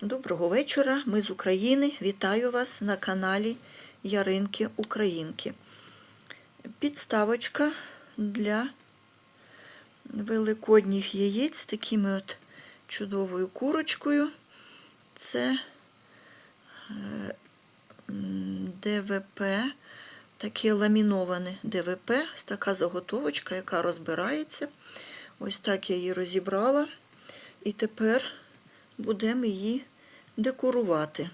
Доброго вечора, ми з України. Вітаю вас на каналі Яринки Українки. Підставочка для великодніх яєць з такими от чудовою курочкою. Це е, ДВП, таке ламіноване ДВП, ось така заготовочка, яка розбирається. Ось так я її розібрала. І тепер будемо її декорувати.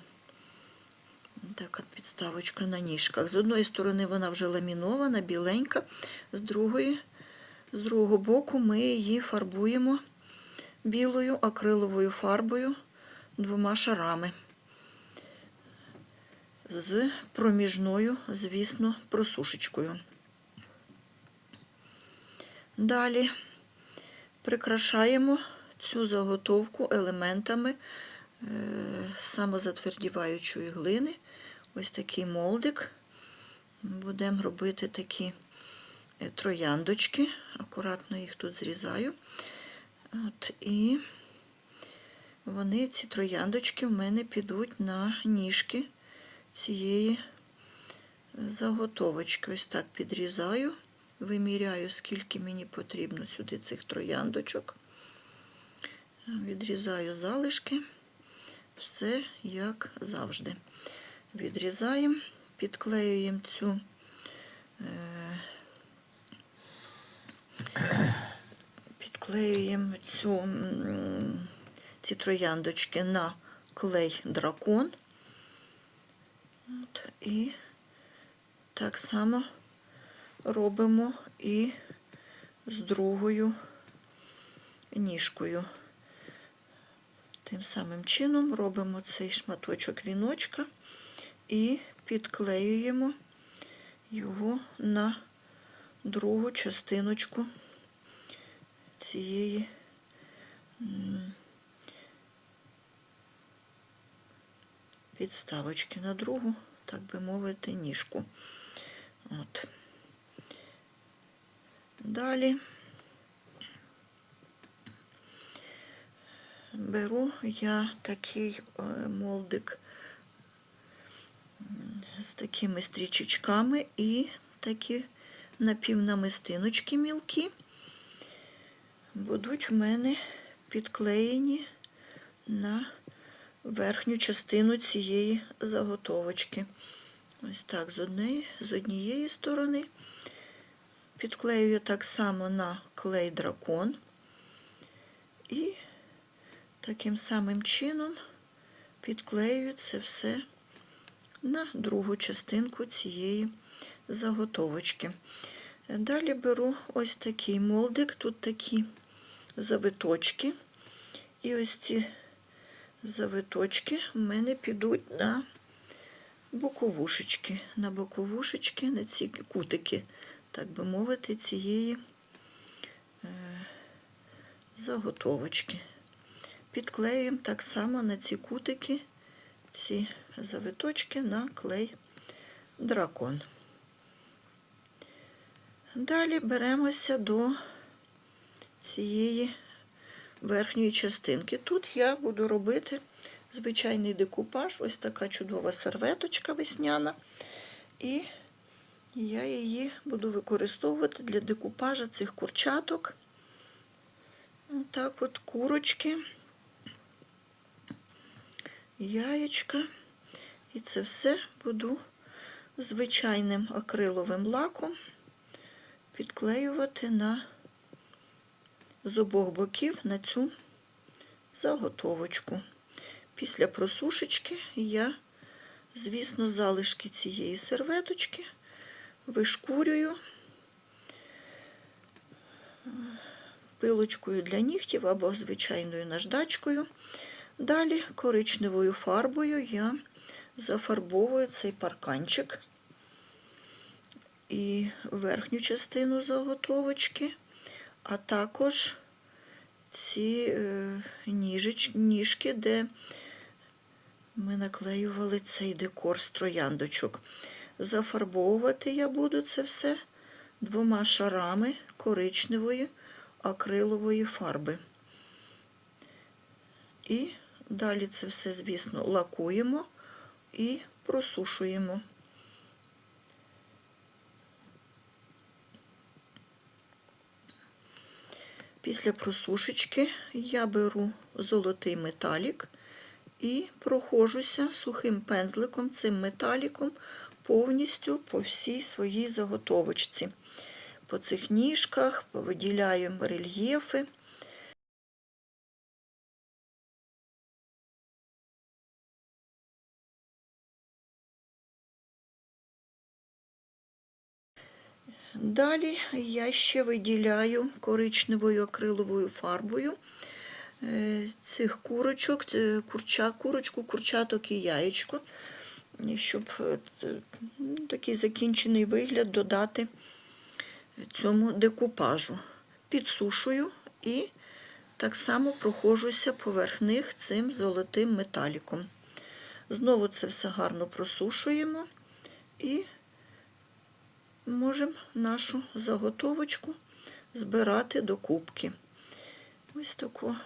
Така підставочка на ніжках. З одної сторони вона вже ламінована, біленька, з другої, з другого боку ми її фарбуємо білою акриловою фарбою двома шарами. З проміжною, звісно, просушечкою. Далі прикрашаємо цю заготовку елементами е, самозатвердіваючої глини. Ось такий молдик. Будемо робити такі е, трояндочки. Акуратно їх тут зрізаю. От, і вони, ці трояндочки, в мене підуть на ніжки цієї заготовочки. Ось так підрізаю, виміряю, скільки мені потрібно сюди цих трояндочок. Відрізаю залишки, все як завжди. Відрізаємо, підклеюємо цю е, підклеюємо цю, ці трояндочки на клей дракон. От, і так само робимо і з другою ніжкою. Тим самим чином робимо цей шматочок віночка і підклеюємо його на другу частиночку цієї підставочки, на другу, так би мовити, ніжку. От. Далі. Беру я такий е, молдик з такими стрічечками і такі напівнамистиночки мілкі будуть в мене підклеєні на верхню частину цієї заготовочки. Ось так, з однієї, з однієї сторони. Підклеюю так само на клей дракон. І Таким самим чином підклеюю це все на другу частинку цієї заготовочки. Далі беру ось такий молдик, тут такі завиточки. І ось ці завиточки в мене підуть на боковушечки, на боковушечки, на ці кутики, так би мовити, цієї е, заготовочки підклеюємо так само на ці кутики, ці завиточки на клей дракон. Далі беремося до цієї верхньої частинки. Тут я буду робити звичайний декупаж, ось така чудова серветочка весняна. І я її буду використовувати для декупажа цих курчаток. Отак от курочки яєчка. І це все буду звичайним акриловим лаком підклеювати на з обох боків на цю заготовочку. Після просушечки я, звісно, залишки цієї серветочки вишкурюю пилочкою для нігтів або звичайною наждачкою. Далі коричневою фарбою я зафарбовую цей парканчик і верхню частину заготовочки, а також ці е, ніжки, де ми наклеювали цей декор з трояндочок. Зафарбовувати я буду це все двома шарами коричневої акрилової фарби. І Далі це все, звісно, лакуємо і просушуємо. Після просушечки я беру золотий металік і прохожуся сухим пензликом цим металіком повністю по всій своїй заготовочці. По цих ніжках повиділяю рельєфи. Далі я ще виділяю коричневою акриловою фарбою е, цих курочок, курча, курочку, курчаток і яєчко, щоб е, такий закінчений вигляд додати цьому декупажу. Підсушую і так само проходжуся поверх них цим золотим металіком. Знову це все гарно просушуємо і можемо нашу заготовочку збирати до кубки. Ось тако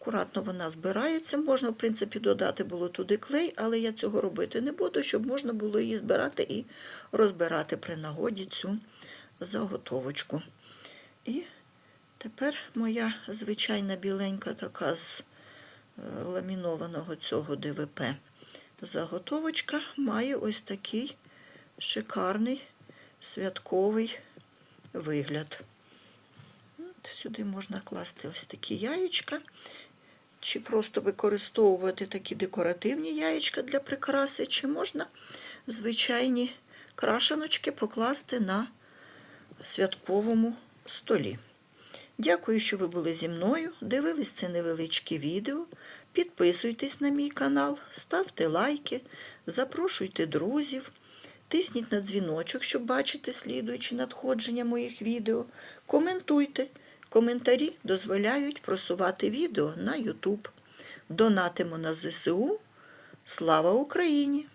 акуратно вона збирається. Можна, в принципі, додати було туди клей, але я цього робити не буду, щоб можна було її збирати і розбирати при нагоді цю заготовочку. І тепер моя звичайна біленька така з е, ламінованого цього ДВП заготовочка має ось такий шикарний святковий вигляд. От, сюди можна класти ось такі яєчка, чи просто використовувати такі декоративні яєчка для прикраси, чи можна звичайні крашеночки покласти на святковому столі. Дякую, що ви були зі мною. Дивились це невеличке відео. Підписуйтесь на мій канал, ставте лайки, запрошуйте друзів, тисніть на дзвіночок, щоб бачити слідуючі надходження моїх відео. Коментуйте. Коментарі дозволяють просувати відео на YouTube. Донатимо на ЗСУ. Слава Україні!